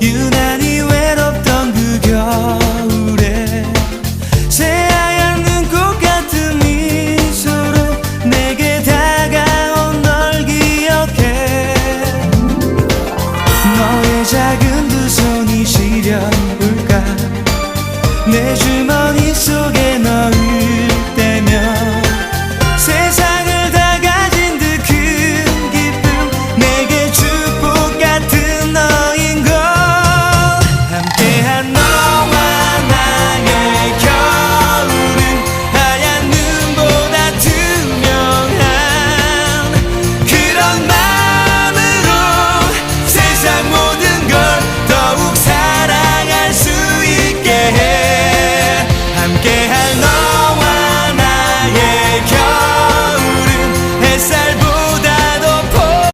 유난히 외롭던 그 겨울에 새하얀 눈꽃 같은 미소로 내게 다가온 널 기억해. 너의 작은 두 손이 시려울까? 내 주머니 속